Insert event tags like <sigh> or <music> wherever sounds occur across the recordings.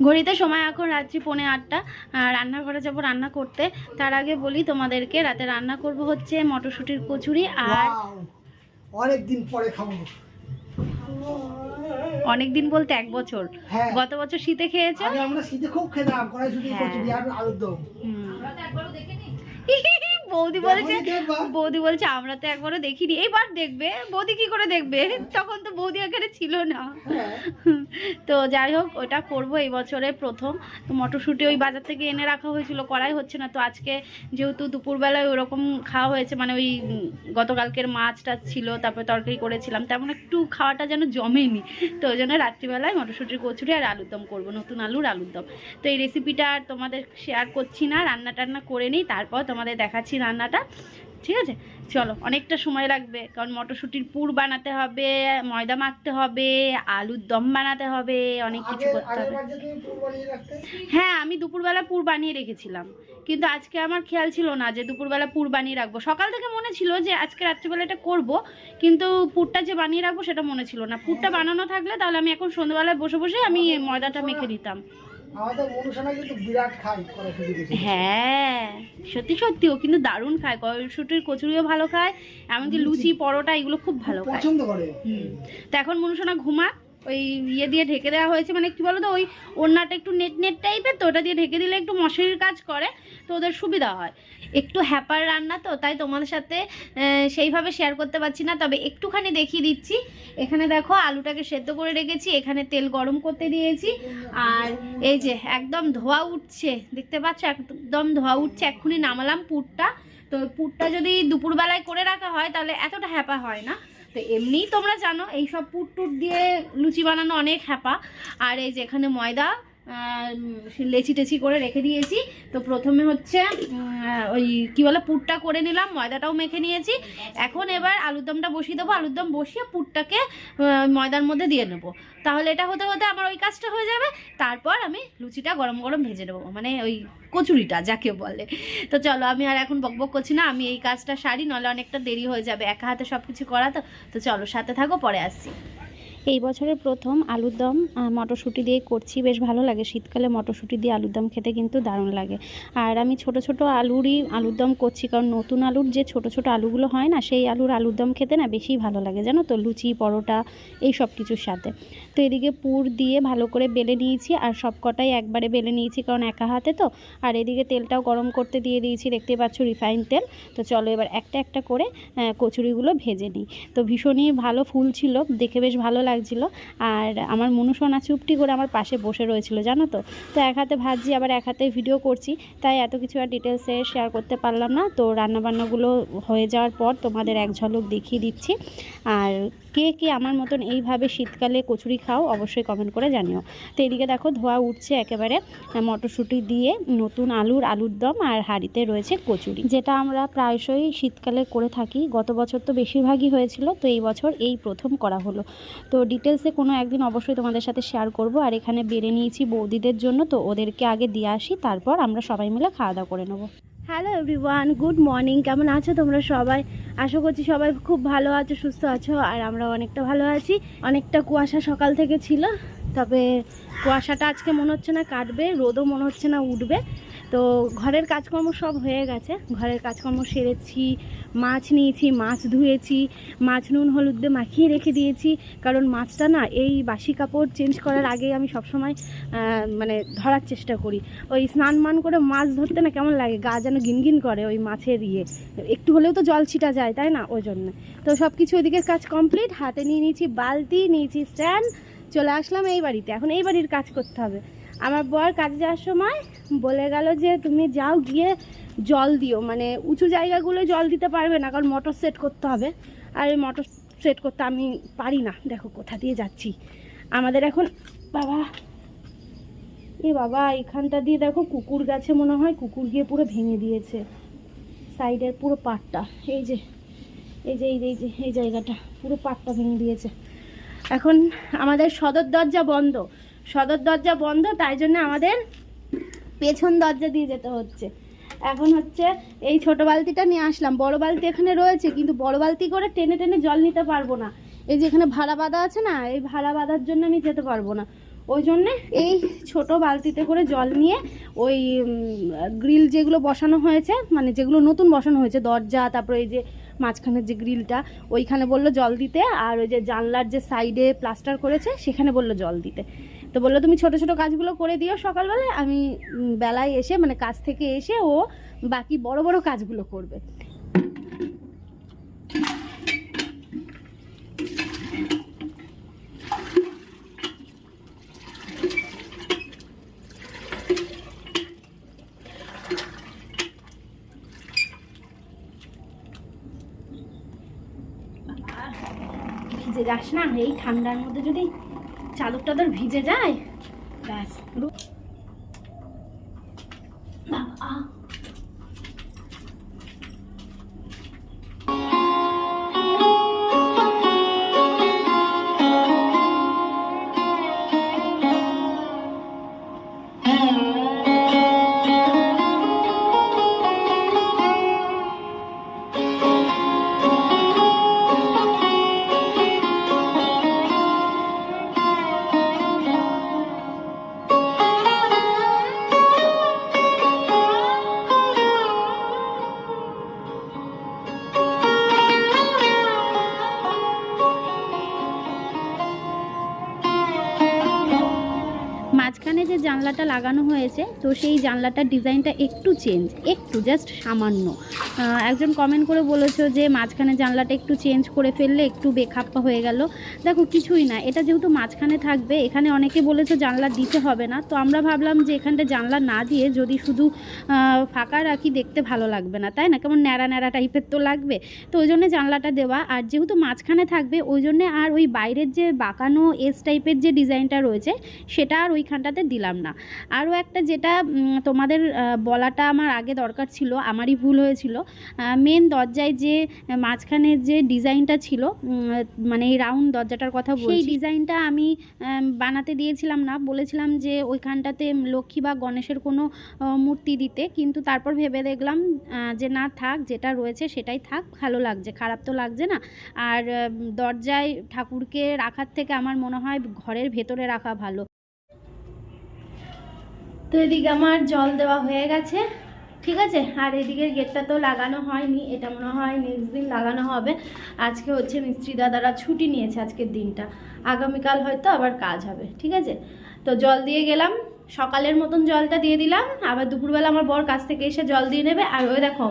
ঘড়িতে সময় এখন রাত্রি পৌনে আটটা রান্নাঘরে যাব রান্না করতে। তার আগে বলি তোমাদেরকে রাতে রান্না করব হচ্ছে মটরশুঁটির কচুরি আর অনেক দিন পরে খাব। অনেক দিন বলতে এক বছর। হ্যাঁ। গত বছর শীতে খেয়েছো? আমরা শীতে খুব খেতাম কড়াইশুটি হ্যাঁ। কচুরি আর আলুর দম। <laughs> বৌদি বলেছে বৌদি বলছে আমরা তো একবারও দেখিনি। এইবার দেখবে বৌদি কি করে দেখবে? তখন তো বৌদি এখানে ছিল না। হ্যাঁ। তো যাই হোক ওটা করব এই বছরে প্রথম। তো মটরশুঁটি ওই বাজার থেকে এনে রাখা হয়েছিল করাই হচ্ছে না। তো আজকে যেহেতু দুপুরবেলায় ওরকম খাওয়া হয়েছে মানে ওই গতকালকের মাছটা ছিল তারপরে তরকারি করেছিলাম তেমন একটু খাওয়াটা যেন জমেনি। তো ওই জন্য রাত্রিবেলায় মটরশুঁটির কচুরি আর আলুর দম করব নতুন আলুর আলুর দম। তো এই রেসিপিটা আর তোমাদের শেয়ার করছি না রান্না টান্না করে নিই তারপর তোমাদের দেখাচ্ছি রান্নাটা ঠিক আছে? চলো অনেকটা সময় লাগবে কারণ মটরশুঁটির পুর বানাতে হবে ময়দা মাখতে হবে আলুর দম বানাতে হবে অনেক কিছু করতে হবে। হ্যাঁ আমি দুপুরবেলা পুর বানিয়ে রেখেছিলাম। কিন্তু আজকে আমার খেয়াল ছিল না যে দুপুরবেলা পুর বানিয়ে রাখব। সকাল থেকে মনে ছিল যে আজকে রাত্রিবেলা এটা করব কিন্তু পুরটা যে বানিয়ে রাখব সেটা মনে ছিল না। পুরটা বানানো থাকলে তাহলে আমি এখন সন্ধ্যাবেলায় বসে বসে আমি ময়দাটা মেখে দিতাম আমাদের মনুষানা কিন্তু বিরাট খাই কড়াইশুটি হ্যাঁ সত্যি সত্যি ও কিন্তু দারুণ খায়। কড়াইশুটির কচুরিও ভালো খায় এমনকি লুচি পরোটা এগুলো খুব ভালো পছন্দ করে। হুম। তো এখন মনুষনা ঘুমা ওই ইয়ে দিয়ে ঢেকে দেওয়া হয়েছে মানে কি বলো তো ওই ওড়নাটা একটু নেট নেট টাইপের তো, ওটা দিয়ে ঢেকে দিলে একটু মশারির কাজ করে, তো ওদের সুবিধা হয়। একটু হ্যাপার রান্না তো, তাই তোমাদের সাথে সেইভাবে শেয়ার করতে পারছি না, তবে একটুখানি দেখিয়ে দিচ্ছি। এখানে দেখো আলুটাকে সেদ্ধ করে রেখেছি, এখানে তেল গরম করতে দিয়েছি, আর এই যে একদম ধোয়া উঠছে, দেখতে পাচ্ছ? একদম ধোয়া উঠছে, এক্ষুনি নামালাম পুরটা। তো পুরটা যদি দুপুরবেলায় করে রাখা হয়, তাহলে এতটা হ্যাপা হয় না। তো এমনিই তোমরা জানো, এইসব পুর টুট দিয়ে লুচি বানানো অনেক হ্যাপা। আর এই যে এখানে ময়দা লেচি টেচি করে রেখে দিয়েছি। তো প্রথমে হচ্ছে ওই কি বলে, পুরটা করে নিলাম, ময়দাটাও মেখে নিয়েছি। এখন এবার আলুর দমটা বসিয়ে দেবো। আলুর দম বসিয়ে পুরটাকে ময়দার মধ্যে দিয়ে নেব। তাহলে এটা হতে হতে আমার ওই কাজটা হয়ে যাবে। তারপর আমি লুচিটা গরম গরম ভেজে নেব মানে ওই কচুরিটা, যাকে বলে। তো চলো, আমি আর এখন বকবক করছি না। আমি এই কাজটা সারি নলে অনেকটা দেরি হয়ে যাবে। একা হাতে সব কিছু করা তো। তো চলো, সাথে থাকো, পরে আসছি। এই বছরের প্রথম আলুর দম মটরশুঁটি দিয়ে করছি। বেশ ভালো লাগে। শীতকালে মটরশুঁটি দিয়ে আলুর দম খেতে কিন্তু দারুণ লাগে। আর আমি ছোট ছোট আলুরই আলুর দম করছি। কারণ নতুন আলুর যে ছোট ছোট আলুগুলো হয় না, সেই আলুর আলুর দম খেতে না বেশি ভালো লাগে। জানো তো? লুচি, পরোটা, এই সব কিছুর সাথে। তো এদিকে পুর দিয়ে ভালো করে বেলে নিয়েছি। আর সব কটাই একবারে বেলে নিয়েছি কারণ একা হাতে তো। আর এদিকে তেলটাও গরম করতে দিয়ে দিয়েছি। দেখতেই পাচ্ছ রিফাইন তেল। তো চলো এবার একটা একটা করে কচুরিগুলো ভেজে নিই। তো ভীষণই ভালো ফুল ছিল। দেখে বেশ ভালো লাগছিল আর আমার মনুসোনা চুপটি করে আমার পাশে বসে রয়েছিল, জানো তো? তো এক হাতে ভাজছি, আবার এক হাতে ভিডিও করছি। তাই এত কিছু আর ডিটেলসে শেয়ার করতে পারলাম না। তো রান্নাবান্নাগুলো হয়ে যাওয়ার পর তোমাদের এক ঝলক দেখিয়ে দিচ্ছি। আর কে কে আমার মতন এইভাবে শীতকালে কচুরি খাও অবশ্যই কমেন্ট করে জানিও। তো এদিকে দেখো, ধোয়া উঠছে একেবারে। মটরশুঁটি দিয়ে নতুন আলুর আলুর দম আর হাঁড়িতে রয়েছে কচুরি, যেটা আমরা প্রায়শই শীতকালে করে থাকি। গত বছর তো বেশিরভাগই হয়েছিল, তো এই বছর এই প্রথম করা হলো। তো ডিটেলসে কোনো একদিন অবশ্যই তোমাদের সাথে শেয়ার করব। আর এখানে বেড়ে নিয়েছি বৌদিদের জন্য, তো ওদেরকে আগে দিয়ে আসি, তারপর আমরা সবাই মিলে খাওয়া দাওয়া করে নেব। হ্যালো এভরিওয়ান গুড মর্নিং কেমন আছো তোমরা সবাই? আশা করছি সবাই খুব ভালো আছো, সুস্থ আছো, আর আমরা অনেকটা ভালো আছি। অনেকটা কুয়াশা সকাল থেকে ছিল, তবে কুয়াশাটা আজকে মনে হচ্ছে না কাটবে, রোদও মনে হচ্ছে না উঠবে। তো ঘরের কাজকর্ম সব হয়ে গেছে। ঘরের কাজকর্ম সেরেছি, মাছ নিয়েছি, মাছ ধুয়েছি, মাছ, নুন, হলুদ দিয়ে মাখিয়ে রেখে দিয়েছি। কারণ মাছটা না এই বাসি কাপড় চেঞ্জ করার আগে আমি সবসময় মানে ধরার চেষ্টা করি। ওই স্নান মান করে মাছ ধরতে না কেমন লাগে? গা যেন গিনগিন করে ওই মাছের ইয়ে। একটু হলেও তো জল ছিটা যায়, তাই না? ওই জন্য। তো সব কিছু ওইদিকে কাজ কমপ্লিট হাতে নিয়ে নিয়েছি, বালতি, নিয়েছি স্ট্যান্ড চলে আসলাম এই বাড়িতে। এখন এই বাড়ির কাজ করতে হবে। আমার বর কাজে যাওয়ার সময় বলে গেল যে তুমি যাও গিয়ে জল দিও। মানে উঁচু জায়গাগুলো জল দিতে পারবে না, কারণ মোটর সেট করতে হবে। আর এই মোটর সেট করতে আমি পারি না। দেখো কোথা দিয়ে যাচ্ছি। আমাদের এখন, বাবা, এ বাবা, এখানটা দিয়ে দেখো কুকুর গাছে মনে হয়। কুকুর গিয়ে পুরো ভেঙে দিয়েছে। সাইডের পুরো পাটটা এই যে এই যে এই যে এই যে, এই জায়গাটা। পুরো পাটটা ভেঙে দিয়েছে। এখন আমাদের সদর দরজা বন্ধ। সদর দরজা বন্ধ, তাই জন্য আমাদের পেছন দরজা দিয়ে যেতে হচ্ছে। এখন হচ্ছে এই ছোট বালতিটা নিয়ে আসলাম। বড় বালতি এখানে রয়েছে, কিন্তু বড় বালতি করে টেনে টেনে জল নিতে পারব না। এই যে এখানে ভাড়া বাঁধা আছে না, এই ভাড়া বাঁধার জন্য আমি যেতে পারব না। ওই জন্যে এই ছোট বালতিতে করে জল নিয়ে ওই গ্রিল যেগুলো বসানো হয়েছে মানে যেগুলো নতুন বসানো হয়েছে, দরজা, তারপরে এই যে মাঝখানের যে গ্রিলটা, ওইখানে বলল জল দিতে, আর ওই যে জানলার যে সাইডে প্লাস্টার করেছে, সেখানে বলল জল দিতে। তো বলল, তুমি ছোট ছোট কাজগুলো করে দিও সকালবেলায়, আমি বেলায় এসে মানে কাজ থেকে এসে ও বাকি বড় বড় কাজগুলো করবে। ভিজে যাস না, এই ঠান্ডার মধ্যে যদি চাদর টাদর ভিজে যায়? ব্যাস। মাঝখানে যে জানলাটা লাগানো হয়েছে, তো সেই জানলাটার ডিজাইনটা একটু চেঞ্জ একটু জাস্ট সামান্য। একজন কমেন্ট করে বলেছ যে মাঝখানে জানলাটা একটু চেঞ্জ করে ফেললে একটু বেখাপ্পা হয়ে গেল। দেখো, কিছুই না, এটা যেহেতু মাঝখানে থাকবে, এখানে অনেকে বলেছ জানলা দিতে হবে না, তো আমরা ভাবলাম যে এখানটা জানলা না দিয়ে যদি শুধু ফাঁকা রাখি, দেখতে ভালো লাগবে না, তাই না? কেমন ন্যাড়া ন্যাড়া টাইপের তো লাগবে। তো ওই জন্য জানলাটা দেওয়া, আর যেহেতু মাঝখানে থাকবে, ওই জন্যে আর ওই বাইরের যে বাঁকানো এস টাইপের যে ডিজাইনটা রয়েছে, সেটা আর ওইখানটাতে দিলাম না। আরও একটা যেটা তোমাদের বলাটা আমার আগে দরকার ছিল আমারই ভুল হয়েছিল। মেন দরজায় যে মাঝখানে যে ডিজাইনটা ছিল মানে এই রাউন্ড দরজাটার কথা বলছি ডিজাইনটা আমি বানাতে দিয়েছিলাম না। বলেছিলাম যে ওইখানটাতে লক্ষ্মী বা গণেশের কোনো মূর্তি দিতে। কিন্তু তারপর ভেবে দেখলাম যে না থাক যেটা রয়েছে সেটাই থাক ভালো লাগছে খারাপ তো লাগছে না। আর দরজায় ঠাকুরকে রাখার থেকে আমার মনে হয় ঘরের ভেতরে রাখা ভালো। তো এদিকে আমার জল দেওয়া হয়ে গেছে। ঠিক আছে? আর এদিকের গেটটা তো লাগানো হয়নি, এটা মনে হয় নেক্সট দিন লাগানো হবে। আজকে হচ্ছে মিস্ত্রি দাদারা ছুটি নিয়েছে আজকের দিনটা। আগামীকাল হয়তো আবার কাজ হবে, ঠিক আছে? তো জল দিয়ে গেলাম, সকালের মতন জলটা দিয়ে দিলাম। আবার দুপুরবেলা আমার বর কাছ থেকে এসে জল দিয়ে নেবে। আর ওই দেখো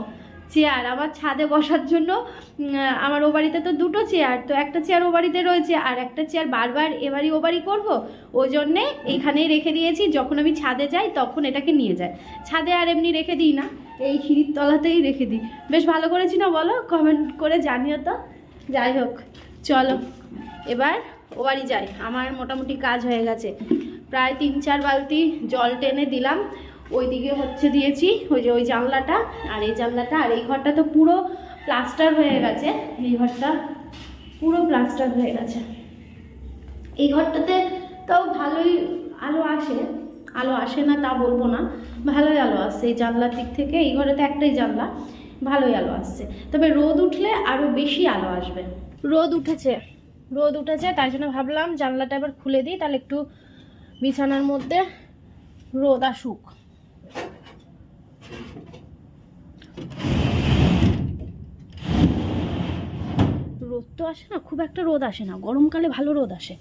চেয়ার আমার ছাদে বসার জন্য আমার ও বাড়িতে তো দুটো চেয়ার তো একটা চেয়ার ও বাড়িতে রয়েছে আর একটা চেয়ার বারবার এবারই ও বাড়ি করব। ওই জন্যে এইখানেই রেখে দিয়েছি, যখন আমি ছাদে যাই তখন এটাকে নিয়ে যায়। ছাদে আর এমনি রেখে দিই না, এই সিঁড়ির তলাতেই রেখে দিই। বেশ ভালো করেছি না বলো? কমেন্ট করে জানিও তো। যাই হোক, চলো। এবার ও বাড়ি যাই। আমার মোটামুটি কাজ হয়ে গেছে। প্রায় তিন চার বালতি জল টেনে দিলাম। ওইদিকে হচ্ছে দিয়েছি, ওই যে ওই জানলাটা, আর এই জানলাটা, আর এই ঘরটা তো পুরো প্লাস্টার হয়ে গেছে। এই ঘরটা পুরো প্লাস্টার হয়ে গেছে। এই ঘরটাতে তাও ভালোই আলো আসে। আলো আসে না তা বলব না। ভালোই আলো আসছে এই জানলার দিক থেকে। এই ঘরে তো একটাই জানলা, ভালোই আলো আসছে। তবে রোদ উঠলে আরও বেশি আলো আসবে। রোদ উঠেছে। রোদ উঠেছে, তাই জন্য ভাবলাম জানলাটা এবার খুলে দিই, তাহলে একটু বিছানার মধ্যে রোদ আসুক। রোদ তো আসে না খুব একটা রোদ আসে না। গরমকালে ভালো রোদ আসে।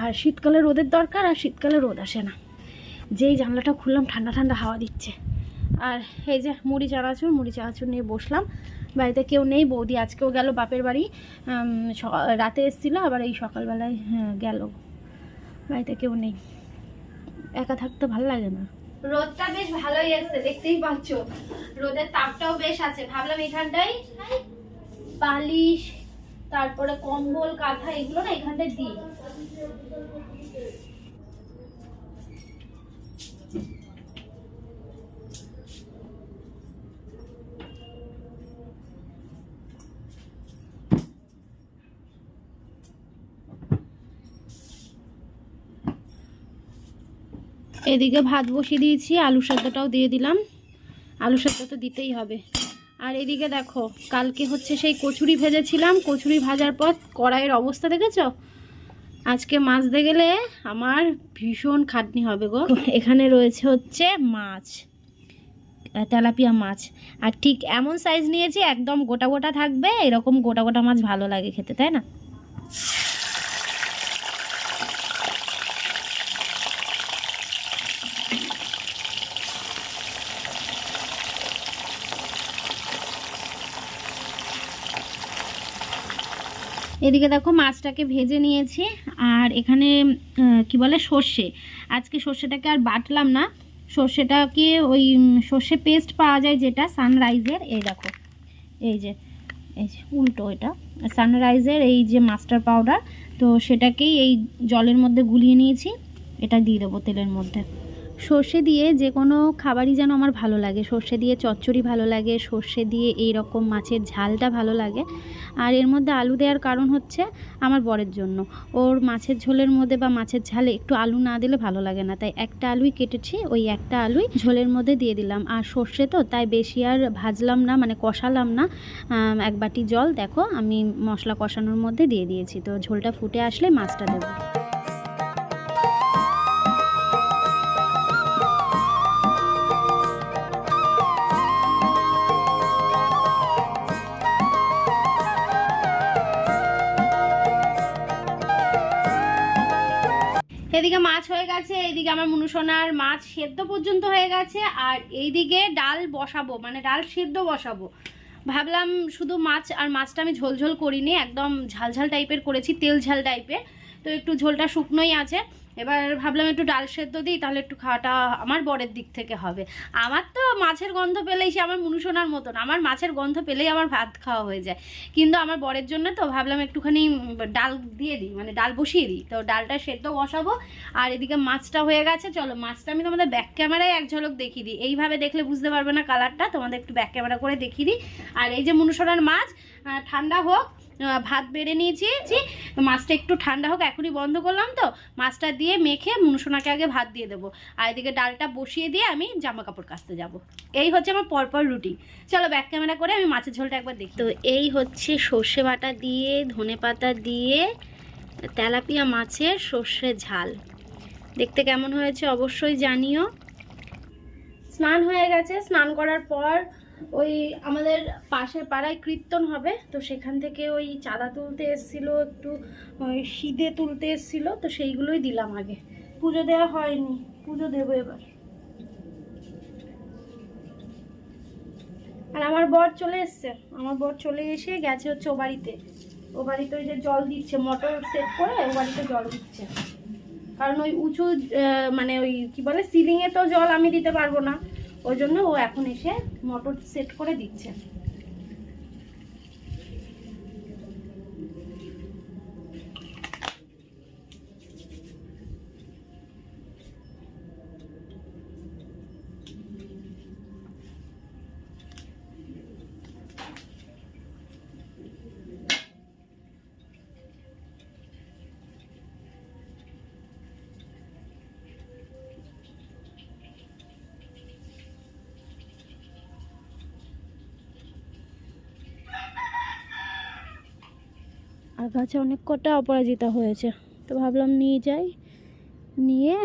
আর শীতকালে রোদের দরকার আর শীতকালে রোদ আসে না। যেই জানলাটা খুললাম ঠান্ডা ঠান্ডা হাওয়া দিচ্ছে। আর এই যে মুড়ি চানাচুর মুড়ি চানাচুর নিয়ে বসলাম। বাড়িতে কেউ নেই বৌদি আজকেও গেল বাপের বাড়ি। রাতে এসেছিল আবার এই সকালবেলায় হ্যাঁ, গেল। বাড়িতে কেউ নেই। একা থাকতে ভালো লাগে না। রোদটা বেশ ভালোই আসছে দেখতেই পাচ্ছ। রোদের তাপটাও বেশ আছে। ভাবলাম এখানটাই বালিশ, তারপরে কম্বল, কাঁথা, এগুলো না এখানটায় দিই। এদিকে ভাত বসিয়ে দিয়েছি, আলু সেদ্ধটাও দিয়ে দিলাম। আলু সেদ্ধ তো দিতেই হবে। আর এদিকে দেখো, কালকে হচ্ছে সেই কচুরি ভেজেছিলাম। কচুরি ভাজার পর কড়াইয়ের অবস্থা দেখেছ? আজকে মাছ মাছতে গেলে আমার ভীষণ খাটনি হবে গো। এখানে রয়েছে হচ্ছে মাছ, তেলাপিয়া মাছ। আর ঠিক এমন সাইজ নিয়েছি, একদম গোটা গোটা থাকবে। এরকম গোটা গোটা মাছ ভালো লাগে খেতে, তাই না? এদিকে দেখো মাছটাকে ভেজে নিয়েছি, আর এখানে কি বলে সর্ষে। আজকে সর্ষেটাকে আর বাটলাম না। সর্ষেটাকে ওই সর্ষে পেস্ট পাওয়া যায় যেটা সানরাইজের এই দেখো, এই যে এই যে উল্টো এটা সানরাইজের এই যে মাস্টার পাউডার তো সেটাকেই এই জলের মধ্যে গুলিয়ে নিয়েছি। এটা দিয়ে দেবো তেলের মধ্যে। সর্ষে দিয়ে যে কোনো খাবারই যেন আমার ভালো লাগে। সর্ষে দিয়ে চচ্চড়ি ভালো লাগে, সর্ষে দিয়ে এই রকম মাছের ঝালটা ভালো লাগে। আর এর মধ্যে আলু দেওয়ার কারণ হচ্ছে আমার বরের জন্য। ওর মাছের ঝোলের মধ্যে বা মাছের ঝালে একটু আলু না দিলে ভালো লাগে না। তাই একটা আলুই কেটেছি, ওই একটা আলুই ঝোলের মধ্যে দিয়ে দিলাম। আর সর্ষে তো, তাই বেশি আর ভাজলাম না মানে কষালাম না। এক বাটি জল, দেখো, আমি মশলা কষানোর মধ্যে দিয়ে দিয়েছি। তো ঝোলটা ফুটে আসলে মাছটা দেবো। এদিকে মাছ হয়ে গেছে এইদিকে আমার মুনুসোনার মাছ সেদ্ধ পর্যন্ত হয়ে গেছে, আর এইদিকে ডাল বসাবো মানে ডাল সেদ্ধ বসাবো। ভাবলাম শুধু মাছ আর মাছটা আমি ঝোল ঝোল করিনি, একদম ঝালঝাল টাইপের করেছি, তেল ঝাল টাইপের তো একটু ঝোলটা শুকনোই আছে। এবার ভাবলাম একটু ডাল সেদ্ধ দিই, তাহলে একটু খাওয়াটা আমার বরের দিক থেকে হবে। আমার তো মাছের গন্ধ পেলেই সে আমার মুনুসোনার মতন, আমার মাছের গন্ধ পেলেই আমার ভাত খাওয়া হয়ে যায়। কিন্তু আমার বরের জন্য তো ভাবলাম একটুখানি ডাল দিয়ে দিই মানে ডাল বসিয়ে দিই। তো ডালটা সেদ্ধ বসাবো, আর এদিকে মাছটা হয়ে গেছে। চলো, মাছটা আমি তোমাদের ব্যাক ক্যামেরায় এক ঝলক দেখিয়ে দিই। এইভাবে দেখলে বুঝতে পারবে না কালারটা তোমাদের একটু ব্যাক ক্যামেরা করে দেখিয়ে দিই। আর এই যে মুনুসরার মাছ ঠান্ডা হোক ভাত বেড়ে নিয়েছি মাছটা একটু ঠান্ডা হোক এখনই বন্ধ করলাম তো। মাছটা দিয়ে মেখে মুনুসোনাকে আগে ভাত দিয়ে দেবো। আর এদিকে ডালটা বসিয়ে দিয়ে আমি জামা কাপড় কাচতে যাব। এই হচ্ছে আমার পরপর রুটি। চলো ব্যাক ক্যামেরা করে আমি মাছের ঝোলটা একবার দেখি। তো এই হচ্ছে সর্ষে বাটা দিয়ে ধনে পাতা দিয়ে তেলাপিয়া মাছের সর্ষে ঝাল। দেখতে কেমন হয়েছে অবশ্যই জানিও। স্নান হয়ে গেছে স্নান করার পর ওই আমাদের পাশের পাড়ায় কীর্তন হবে, তো সেখান থেকে ওই চাঁদা তুলতে এসেছিল, একটু, ওই সিদে তুলতে এসেছিল, তো সেইগুলোই দিলাম আগে। পুজো দেওয়া হয়নি, পুজো দেবো এবার। আর আমার বর চলে এসছে, আমার বর চলে এসে গেছে হচ্ছে ও বাড়িতে। ও বাড়িতে ওই যে জল দিচ্ছে, মোটর সেট করে ও বাড়িতে জল দিচ্ছে। কারণ ওই উঁচু মানে ওই কি বলে, সিলিংয়ে তো জল আমি দিতে পারব না। ওই জন্য ও এখন এসে মোটর সেট করে দিচ্ছে। আর গাছে অনেক কটা অপরাজিতা হয়েছে। তো ভাবলাম নিয়ে যাই। নিয়ে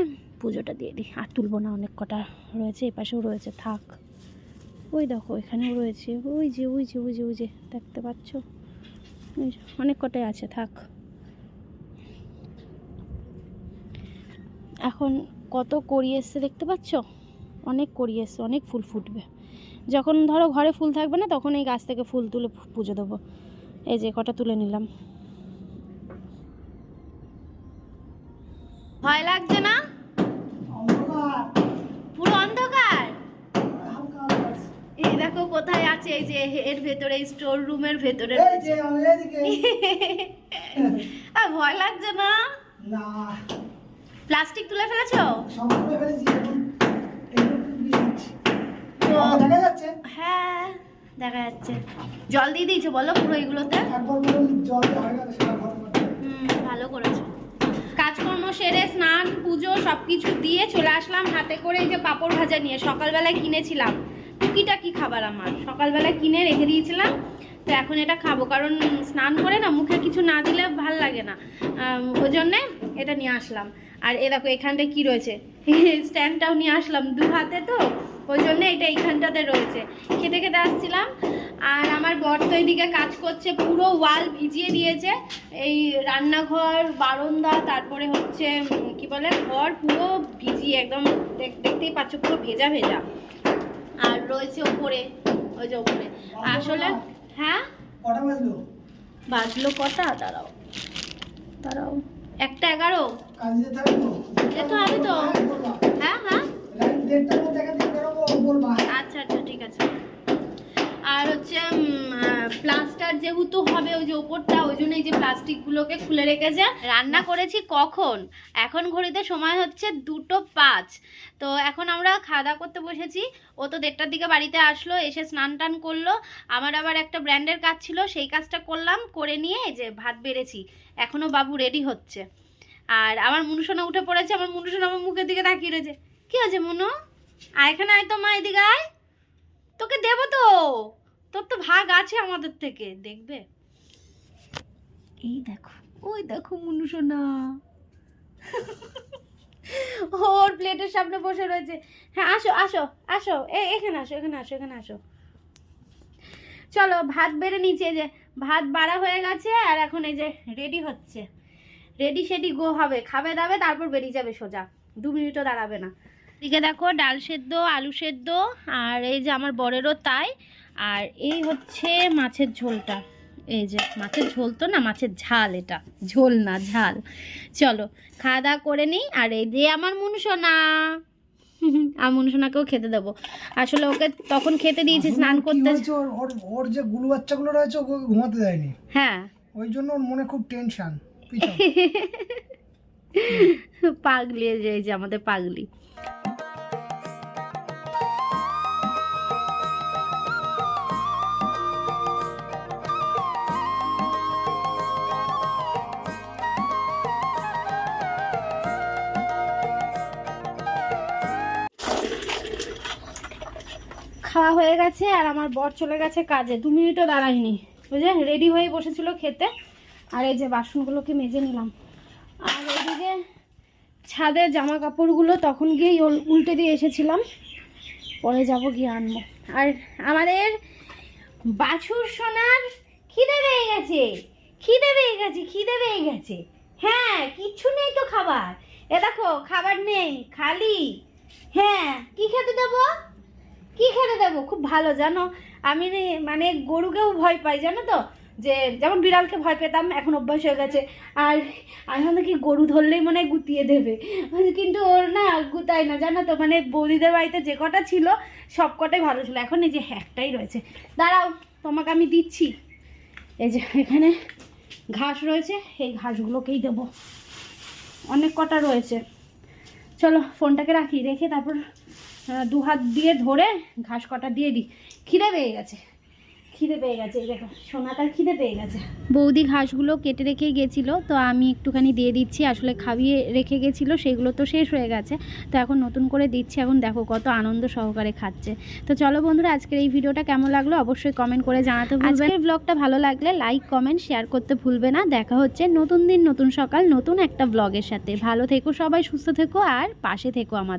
পুজোটা দিয়ে দিই। আর তুলবো না, অনেক কটা রয়েছে এই পাশেও রয়েছে, থাক। ওই দেখো, এখানেও রয়েছে। ওই যে ওই যে ওই যে ওই যে, দেখতে পাচ্ছ? অনেক কটাই আছে, থাক। এখন কত করি এসছে দেখতে পাচ্ছ? অনেক করি এসছে, অনেক ফুল ফুটবে। যখন ধরো ঘরে ফুল থাকবে না, তখন এই গাছ থেকে ফুল তুলে পুজো দেবো। এই যে, কটা তুলে নিলাম ভয় লাগছে না অন্ধকার পুরো অন্ধকার হালকা আলো আছে। এই দেখো কোথায় আছে এই যে এর ভেতরে স্টোর রুমের ভেতরে আর ভয় লাগছে না? না। প্লাস্টিক তুলে ফেলেছো? হ্যাঁ দেখা যাচ্ছে। জল দিয়ে দিয়েছ বলো পুরো এগুলোতে। ভালো করেছ। কাজকর্ম সেরে স্নান পুজো সব কিছু দিয়ে চলে আসলাম হাতে করে এই যে পাঁপড় ভাজা নিয়ে সকালবেলায় কিনেছিলাম। টুকিটাকি খাবার আমার। সকালবেলা কিনে রেখে দিয়েছিলাম, তো এখন এটা খাব। কারণ স্নান করে না, মুখে কিছু না দিলে ভালো লাগে না। ওই জন্যে এটা নিয়ে আসলাম। আর এ দেখো এখানটায় কি রয়েছে? <laughs> স্ট্যান্ডটাও নিয়ে আসলাম দু হাতে তো ওই জন্য এটা এইখানটাতে রয়েছে। খেতে খেতে আসছিলাম, আর আমার বর তো এইদিকে কাজ করছে, পুরো ওয়াল ভিজিয়ে দিয়েছে। এই রান্নাঘর, বারান্দা, তারপরে হচ্ছে কি বলে, ঘর পুরো ভিজিয়ে, একদম দেখ- দেখতেই পাচ্ছ, পুরো ভেজা ভেজা। আর রয়েছে ওপরে ওই যে ওপরে। আসলে হ্যাঁ? কটা বাজলো? বাজলো কটা? দাঁড়াও। দাঁড়াও। একটা এগারো? যেতে হবে তো। হ্যাঁ, হ্যাঁ হ্যাঁ। আচ্ছা আচ্ছা ঠিক আছে। আর হচ্ছে প্লাস্টার যেহেতু হবে ওই যে ওপরটা, ওই জন্য এই যে প্লাস্টিকগুলোকে খুলে রেখেছে। রান্না করেছি কখন? এখন ঘড়িতে সময় হচ্ছে দুটো পাঁচ। তো এখন আমরা খাওয়া দাওয়া করতে বসেছি। ও তো দেড়টার দিকে বাড়িতে আসলো, এসে স্নান টান করল। আমার আবার একটা ব্র্যান্ডের কাজ ছিল, সেই কাজটা করলাম, করে নিয়ে যে ভাত বেড়েছি। এখনও বাবু রেডি হচ্ছে। আর আমার মুনুসোনা উঠে পড়েছে, আমার মুনুসোনা আমার মুখের দিকে তাকিয়ে রয়েছে। কি আছে মুনু আয় এখানে আয় তো মা, এদিকে আয়। তোকে দেবো তো। তোর তো ভাগ আছে আমাদের থেকে, দেখবে? এই দেখো, ওই দেখো মুনুসোনা ওর প্লেটের সামনে বসে রয়েছে। হ্যাঁ আসো আসো আসো এখানে আসো এখানে আসো এখানে আসো। চলো, ভাত বেড়ে নিচে যে, ভাত বাড়া হয়ে গেছে, আর এখন এই যে রেডি হচ্ছে। রেডি সেডি গো হবে। খাবে দাবে, তারপর বেরিয়ে যাবে সোজা। দু মিনিটও দাঁড়াবে না। এদিকে দেখো ডাল সেদ্ধ আলু সেদ্ধ আর এই যে আমার বরেরও তাই আর এই হচ্ছে মাছের ঝোলটা। এই যে মাছের ঝোল তো না মাছের ঝাল এটা ঝোল না ঝাল। চলো খাওয়া দাওয়া করে নিই আর এই যে আমার মুনুসোনা আর মুনুসোনাকেও খেতে দেবো। আসলে ওকে তখন খেতে দিয়েছি স্নান করতে। ওর- যে গুলু বাচ্চাগুলো রয়েছে ওকে ঘুমাতে দেয়নি। হ্যাঁ। ওই জন্য ওর মনে খুব টেনশন <laughs> পাগলি যে আমাদের পাগলি। খাওয়া হয়ে গেছে আর আমার বর চলে গেছে কাজে। দু মিনিটও দাঁড়ায়নি। বুঝলে রেডি হয়ে বসেছিল খেতে। আর এই যে বাসনগুলোকে মেজে নিলাম। আর এদিকে ছাদে জামা কাপড়গুলো তখন উল- উল্টে দিয়ে এসেছিলাম। পরে যাব গিয়ে আনব। আর আমাদের বাছুর সোনার খিদে পেয়ে গেছে। খিদে পেয়ে গেছে, খিদে পেয়ে গেছে। হ্যাঁ কিচ্ছু নেই তো খাবার। এ দেখো, খাবার নেই, খালি। হ্যাঁ কি খেতে দেবো? কি খেতে দেবো? খুব ভালো, জানো? আমি মানে গরুকেও ভয় পাই, জানো তো? যে যেমন বিড়ালকে ভয় পেতাম, এখন অভ্যাস হয়ে গেছে। আর আমি ভাবলাম কি গরু ধরলেই মনে হয় গুতিয়ে দেবে। কিন্তু ওর না গুতায় না, জানো তো? মানে বৌদিদের বাড়িতে যে কটা ছিল, সব কটাই ভালো ছিল। এখন এই যে একটাই রয়েছে। দাঁড়াও, তোমাকে আমি দিচ্ছি। এই যে এখানে ঘাস রয়েছে, এই ঘাসগুলোকেই দেবো। অনেক কটা রয়েছে। চলো, ফোনটাকে রাখি, রেখে তারপর দু হাত দিয়ে ধরে ঘাস কটা দিয়ে দিই। খিদে পেয়ে গেছে। খিদে পেয়ে গেছে এই দেখো সোনাটার খিদে পেয়ে গেছে। বৌদি ঘাসগুলো কেটে রেখে গেছিল তো আমি একটুখানি দিয়ে দিচ্ছি আসলে খাবিয়ে রেখে গেছিল সেগুলো তো শেষ হয়ে গেছে। তো এখন নতুন করে দিচ্ছি এখন দেখো কত আনন্দ সহকারে খাচ্ছে। তো চলো বন্ধুরা আজকের এই ভিডিওটা কেমন লাগল অবশ্যই কমেন্ট করে জানাতে ভুলবে আজকের ব্লগটা ভালো লাগলে লাইক কমেন্ট শেয়ার করতে ভুলবে না। দেখা হচ্ছে নতুন দিন নতুন সকাল নতুন একটা ব্লগের সাথে। ভালো থেকো সবাই সুস্থ থেকো আর পাশে থেকো আমাদের।